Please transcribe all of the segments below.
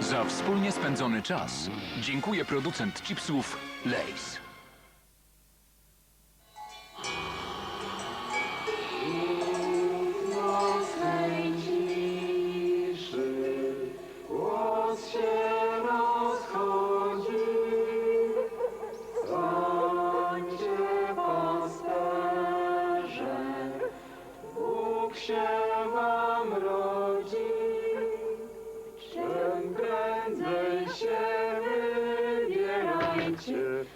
Za wspólnie spędzony czas dziękuję producent chipsów Lays.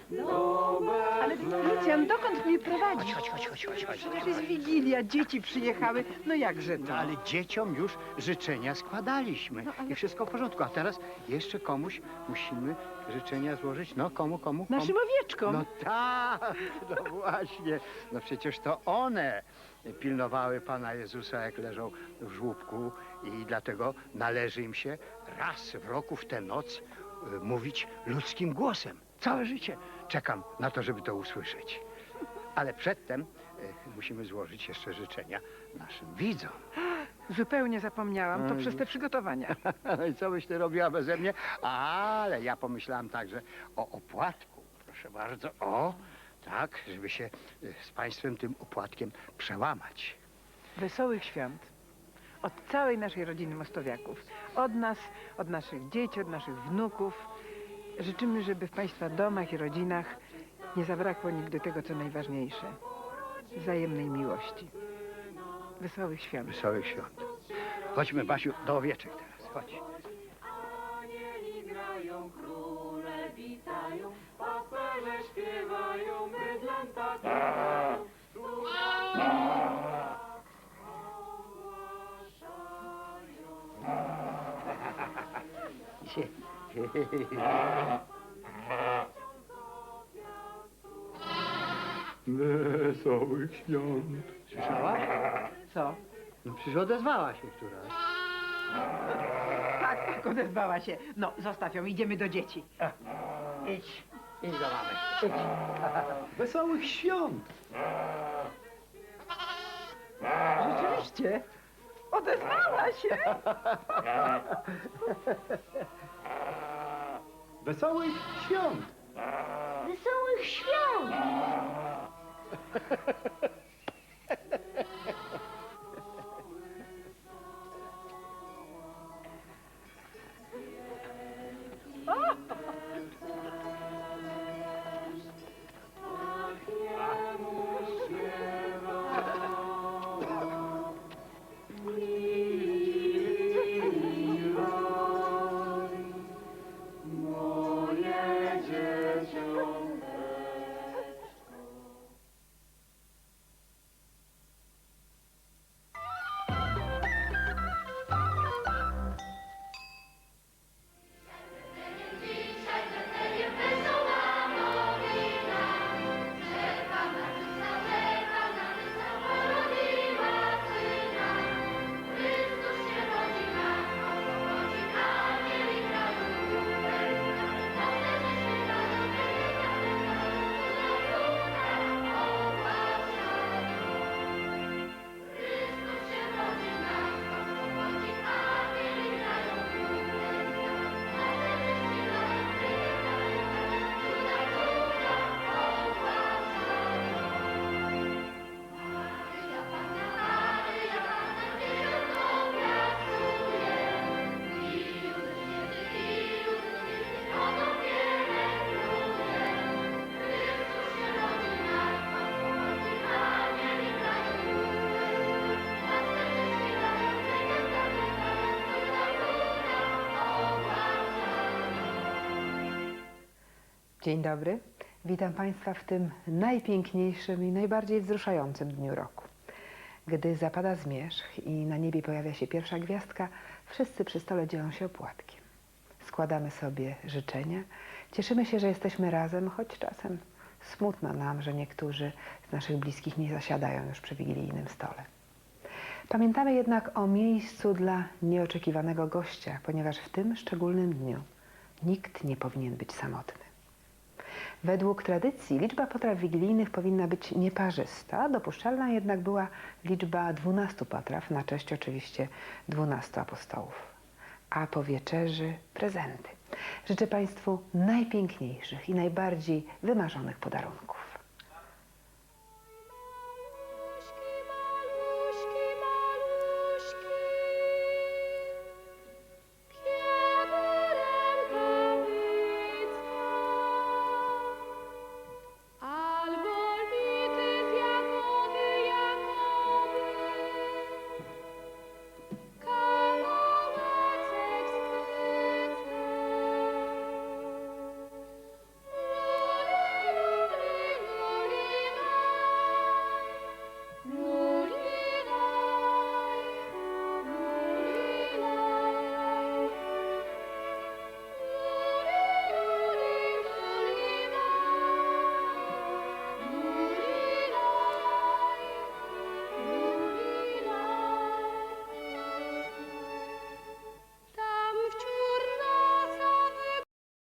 Do Ale. Lucjan, dokąd mnie prowadzisz? Chodź, chodź, chodź, chodź, chodź. Przecież jest Wigilia, dzieci przyjechały. No jakże to? No ale dzieciom już życzenia składaliśmy i wszystko w porządku. A teraz jeszcze komuś musimy życzenia złożyć. No komu, komu, komu? Naszym owieczkom. No tak, no właśnie. No przecież to one pilnowały Pana Jezusa, jak leżał w żłóbku i dlatego należy im się raz w roku, w tę noc, y, mówić ludzkim głosem. Całe życie czekam na to, żeby to usłyszeć. Ale przedtem y, musimy złożyć jeszcze życzenia naszym widzom. Zupełnie zapomniałam, to Oj. przez te przygotowania. No i co byś ty robiła beze mnie? Ale ja pomyślałam także o opłatku. Proszę bardzo, o, tak, żeby się y, z państwem tym opłatkiem przełamać. Wesołych świąt. Od całej naszej rodziny Mostowiaków. Od nas, od naszych dzieci, od naszych wnuków. Życzymy, żeby w Państwa domach i rodzinach nie zabrakło nigdy tego, co najważniejsze. Wzajemnej miłości. Wesołych świąt. Wesołych świąt. Chodźmy, Basiu, do owieczek teraz, chodź. Anieli grają, króle witają, pasterze śpiewają, bydlęta. Wesołych świąt. Słyszałaś? Co? No przecież odezwała się któraś. Tak, tak, odezwała się. No, zostaw ją, idziemy do dzieci. Idź, idź do mamy, idź. Wesołych świąt! Rzeczywiście. Odezwała się. Wesołych świąt! Wesołych świąt! Dzień dobry. Witam Państwa w tym najpiękniejszym i najbardziej wzruszającym dniu roku. Gdy zapada zmierzch i na niebie pojawia się pierwsza gwiazdka, wszyscy przy stole dzielą się opłatkiem. Składamy sobie życzenia, cieszymy się, że jesteśmy razem, choć czasem smutno nam, że niektórzy z naszych bliskich nie zasiadają już przy wigilijnym stole. Pamiętamy jednak o miejscu dla nieoczekiwanego gościa, ponieważ w tym szczególnym dniu nikt nie powinien być samotny. Według tradycji liczba potraw wigilijnych powinna być nieparzysta, dopuszczalna jednak była liczba 12 potraw, na cześć oczywiście 12 apostołów. a po wieczerzy prezenty. Życzę Państwu najpiękniejszych i najbardziej wymarzonych podarunków.